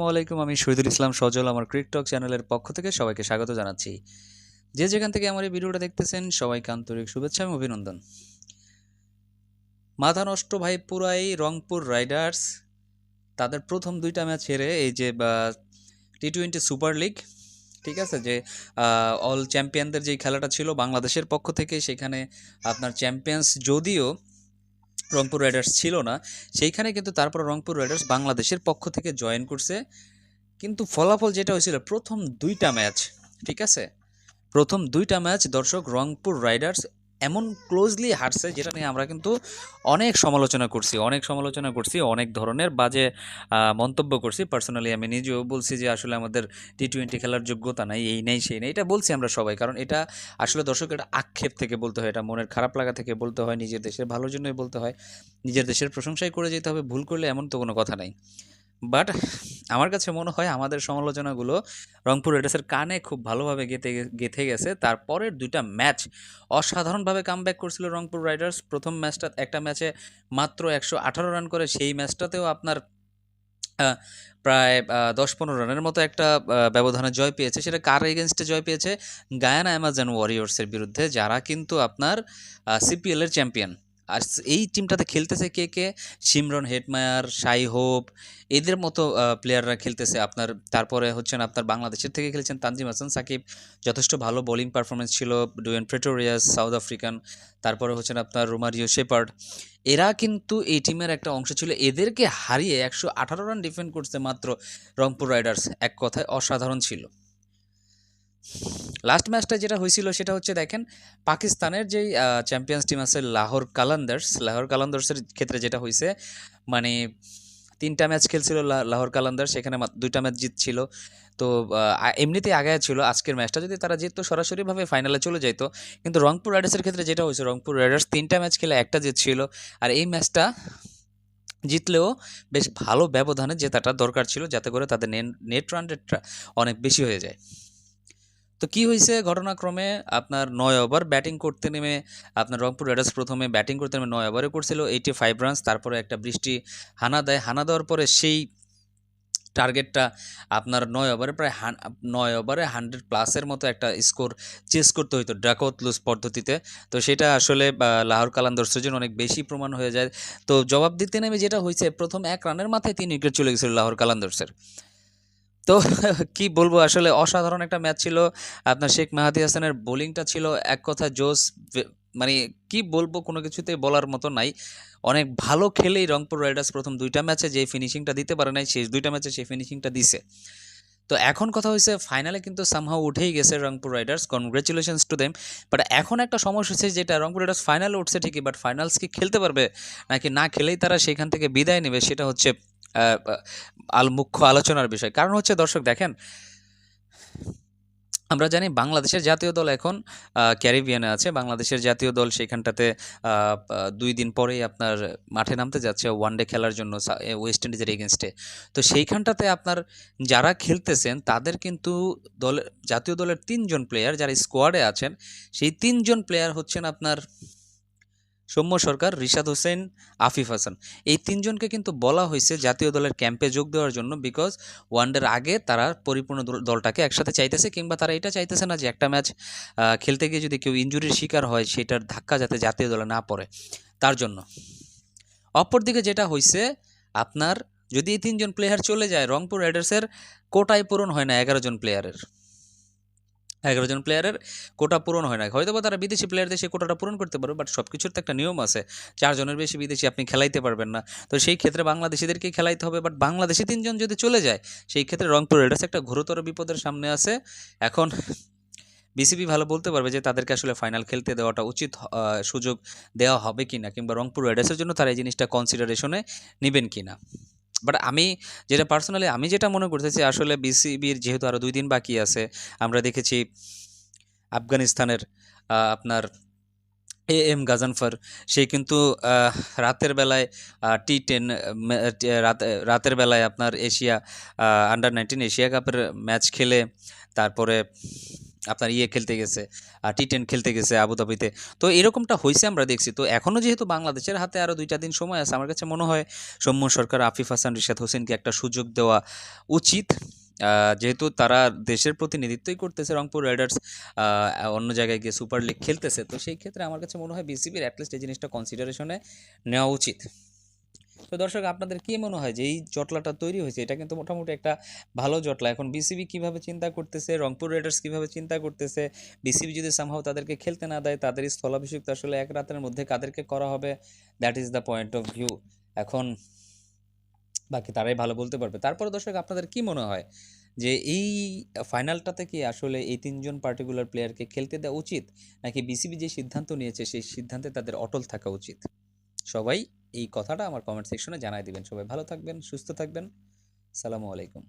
আসসালামু আলাইকুম, আমি শহীদুল ইসলাম সজল, আমার ক্রিকটক চ্যানেলের পক্ষ থেকে সবাইকে স্বাগত জানাচ্ছি। যে যেখান থেকে আমার এই ভিডিওটা দেখতেছেন, সবাইকে আন্তরিক শুভেচ্ছা এবং অভিনন্দন। মাথা নষ্ট ভাই পুরাই রংপুর রাইডার্স, তাদের প্রথম দুইটা ম্যাচ হেরে এই যে টি টোয়েন্টি সুপার লিগ, ঠিক আছে, যে অল চ্যাম্পিয়নদের যেই খেলাটা ছিল বাংলাদেশের পক্ষ থেকে, সেখানে আপনার চ্যাম্পিয়ন্স যদিও রংপুর রাইডার্স ছিল না। সেইখানে কিন্তু তারপর রংপুর রাইডার্স বাংলাদেশের পক্ষ থেকে জয়েন করছে। কিন্তু ফলাফল যেটা হয়েছিল, প্রথম দুইটা ম্যাচ, ঠিক আছে? প্রথম দুইটা ম্যাচ দর্শক রংপুর রাইডার্স এমন ক্লোজলি হারছে যেটা নিয়ে আমরা কিন্তু অনেক সমালোচনা করছি, অনেক সমালোচনা করছি, অনেক ধরনের বাজে মন্তব্য করছি। পার্সোনালি আমি নিজেও বলছি যে আসলে আমাদের টি টোয়েন্টি খেলার যোগ্যতা নাই, এই নেই, সেই নেই, এটা বলছি আমরা সবাই। কারণ এটা আসলে দর্শক এটা আক্ষেপ থেকে বলতে হয়, এটা মনের খারাপ লাগা থেকে বলতে হয়, নিজের দেশের ভালোর জন্যই বলতে হয়, নিজের দেশের প্রশংসাই করে যেতে হবে, ভুল করলে এমন তো কোনো কথা নাই। বাট আমার কাছে মনে হয় আমাদের সমালোচনাগুলো রংপুর রাইডার্সের কানে খুব ভালোভাবে গেতে গেঁথে গেছে। তারপরের দুইটা ম্যাচ অসাধারণভাবে কামব্যাক করছিল রংপুর রাইডার্স প্রথম ম্যাচটা, একটা ম্যাচে মাত্র একশো আঠারো রান করে, সেই ম্যাচটাতেও আপনার প্রায় দশ পনেরো রানের মতো একটা ব্যবধানে জয় পেয়েছে। সেটা কার এগেনস্টে জয় পেয়েছে? গায়ানা অ্যামাজন ওয়ারিয়র্সের বিরুদ্ধে, যারা কিন্তু আপনার সিপিএলের চ্যাম্পিয়ন আর এই টিমটাতে খেলতেছে কে কে? সিমরন, হেডমায়ার সাই হোপ এদের মতো প্লেয়াররা খেলতেছে আপনার। তারপরে হচ্ছেন আপনার বাংলাদেশের থেকে খেলছেন তানজিম হাসান, সাকিব। যথেষ্ট ভালো বোলিং পারফরমেন্স ছিল। Dwayne Pretorius, South African. তারপরে হচ্ছেন আপনার রোমারিও শেপার্ড। এরা কিন্তু এই টিমের একটা অংশ ছিল। এদেরকে হারিয়ে একশো আঠারো রান ডিফেন্ড করছে মাত্র রংপুর রাইডার্স। এক কথায় অসাধারণ ছিল। লাস্ট ম্যাচটা যেটা হয়েছিল সেটা হচ্ছে দেখেন, পাকিস্তানের যেই চ্যাম্পিয়ন্স টিম আছে লাহোর কালান্দার্স, লাহোর কালান্দার্সের ক্ষেত্রে যেটা হয়েছে মানে তিনটা ম্যাচ খেলছিল লাহোর কালান্দার সেখানে দুইটা ম্যাচ জিতছিল। তো এমনিতেই আগায় ছিল আজকের ম্যাচটা যদি তারা জিততো, সরাসরিভাবে ফাইনালে চলে যেত কিন্তু রংপুর রাইডার্সের ক্ষেত্রে যেটা হয়েছে, রংপুর রাইডার্স তিনটা ম্যাচ খেলে একটা জিতছিল। আর এই ম্যাচটা জিতলেও বেশ ভালো ব্যবধানে জেতাটা দরকার ছিল, যাতে করে তাদের নেট রান রেটটা অনেক বেশি হয়ে যায়। তো কি হয়েছে ঘটনাক্রমে আপনার নয় ওভার ব্যাটিং করতে নেমে আপনার রংপুর রাইডার্স প্রথমে ব্যাটিং করতে নেমে নয় ওভারে করছিল এইটি ফাইভ রানস, তারপরে একটা বৃষ্টি, হানা দেয়। হানা দেওয়ার পরে সেই টার্গেটটা আপনার নয় ওভারে প্রায় নয় ওভারে হান্ড্রেড প্লাসের মতো একটা স্কোর চেস করতে হইতো ড্রাকত লুজ পদ্ধতিতে। তো সেটা আসলে লাহোর কালান্দর্সের জন্য অনেক বেশি প্রমাণ হয়ে যায়। তো জবাব দিতে নেমে যেটা হয়েছে প্রথম এক রানের মাথায় তিন উইকেট চলে গেছিল লাহোর কালান্দর্সের। তো কি বলব, আসলে অসাধারণ একটা ম্যাচ ছিল। আপনার শেখ মাহাদি হাসানের বোলিংটা ছিল এক কথা জোস মানে কি বলব, কোনো কিছুতে বলার মতো নাই। অনেক ভালো খেলেই রংপুর রাইডার্স প্রথম দুইটা ম্যাচে যে ফিনিশিংটা দিতে পারে নাই, শেষ দুইটা ম্যাচে সেই ফিনিশিংটা দিছে। তো এখন কথা হয়েছে ফাইনালে কিন্তু সামহাও উঠেই গেছে Rangpur Riders congratulations to them but এখন একটা সমস্যা হচ্ছে যেটা, রংপুর রাইডার্স ফাইনালে উঠছে ঠিকই বাট ফাইনালস কি খেলতে পারবে? নাকি না খেলেই তারা সেখান থেকে বিদায় নেবে? সেটা হচ্ছে আল মুখ্য আলোচনার বিষয়। কারণ হচ্ছে, দর্শক দেখেন আমরা জানি বাংলাদেশের জাতীয় দল এখন ক্যারিবিয়ানে আছে। বাংলাদেশের জাতীয় দল সেখানটাতে দুই দিন পরেই আপনার মাঠে নামতে যাচ্ছে ওয়ান ডে খেলার জন্য ওয়েস্ট ইন্ডিজের এগেনস্টে তো সেইখানটাতে আপনার যারা খেলতেছেন, তাদের কিন্তু দলের জাতীয় দলের তিনজন প্লেয়ার যারা স্কোয়াডে আছেন, সেই তিনজন প্লেয়ার হচ্ছেন আপনার সৌম্য সরকার, রিশাদ হোসেন, আফিফ হাসান। এই তিনজনকে কিন্তু বলা হয়েছে জাতীয় দলের ক্যাম্পে যোগ দেওয়ার জন্য বিকজ ওয়ানডের আগে তারা পরিপূর্ণ দলটাকে একসাথে চাইতেছে কিংবা তারা এটা চাইতেছে না যে একটা ম্যাচ খেলতে গিয়ে যদি কেউ ইনজুরির শিকার হয় সেটার ধাক্কা যাতে জাতীয় দলে না পড়ে। তার জন্য। অপরদিকে যেটা হয়েছে আপনার যদি এই তিনজন প্লেয়ার চলে যায়, রংপুর রাইডার্সের কোটায় পূরণ হয় না এগারো জন প্লেয়ারের এগারো জন প্লেয়ারের কোটা পূরণ হয় না। হয়তো বা তারা বিদেশি প্লেয়ারদের সেই কোটাটা পূরণ করতে পারবে বাট সব কিছুর তো একটা নিয়ম আছে। চারজনের বেশি বিদেশি আপনি খেলাইতে পারবেন না। তো সেই ক্ষেত্রে বাংলাদেশিদেরকেই খেলাইতে হবে বাট বাংলাদেশি তিনজন যদি চলে যায়, সেই ক্ষেত্রে রংপুর রাইডার্স একটা ঘোরতর বিপদের সামনে আছে। এখন বিসিবি ভালো বলতে পারবে যে তাদেরকে আসলে ফাইনাল খেলতে দেওয়াটা উচিত সুযোগ দেওয়া হবে কিনা, কিংবা রংপুর রাইডার্সের জন্য তারা এই জিনিসটা কনসিডারেশনে নেবেন কিনা। বাট আমি যেটা পার্সোনালি আমি যেটা মনে করতেছি, আসলে বিসিবির যেহেতু আরও দুই দিন বাকি আছে, আমরা দেখেছি আফগানিস্তানের আপনার এ এম গাজানফার, সে কিন্তু রাতের বেলায় টি টেন রাতের বেলায় আপনার এশিয়া আন্ডার নাইনটিন এশিয়া কাপের ম্যাচ খেলে, তারপরে আপনার ইয়ে খেলতে গেছে টি টেন খেলতে গেছে আবুধাবিতে। তো এরকমটা হয়েছে আমরা দেখছি। তো এখনও যেহেতু বাংলাদেশের হাতে আরও দুইটা দিন সময় আছে, আমার কাছে মনে হয় সৌম্য সরকার, আফিফ হাসান, রিশাদ হোসেনকে একটা সুযোগ দেওয়া উচিত। যেহেতু তারা দেশের প্রতিনিধিত্বই করতেছে রংপুর রাইডার্স অন্য জায়গায় গিয়ে সুপার লিগ খেলতেছে। তো সেই ক্ষেত্রে আমার কাছে মনে হয় বিসিবির অ্যাটলিস্ট এই জিনিসটা কনসিডারেশনে নেওয়া উচিত। তো দর্শক, আপনাদের কি মনে হয় যে এই জটলাটা তৈরি হয়েছে? এটা কিন্তু মোটামুটি একটা ভালো জটলা। এখন বিসিবি কীভাবে চিন্তা করতেছে? রংপুর রাইডার্স কীভাবে চিন্তা করতেছে? বিসিবি যদি সামহাও তাদেরকে খেলতে না দেয়, তাদের স্থলাভিষিক্ত আসলে এক রাতের মধ্যে কাদেরকে করা হবে? That is the point of view এখন বাকি তারাই ভালো বলতে পারবে। তারপরে দর্শক, আপনাদের কি মনে হয় যে এই ফাইনালটাতে কি আসলে এই তিনজন পার্টিকুলার প্লেয়ারকে খেলতে দেওয়া উচিত? নাকি বিসিবি যে সিদ্ধান্ত নিয়েছে, সেই সিদ্ধান্তে তাদের অটল থাকা উচিত? সবাই এই কথাটা আমার কমেন্ট সেকশনে জানাই দিবেন। সবাই ভালো থাকবেন সুস্থ থাকবেন। সালামু আলাইকুম।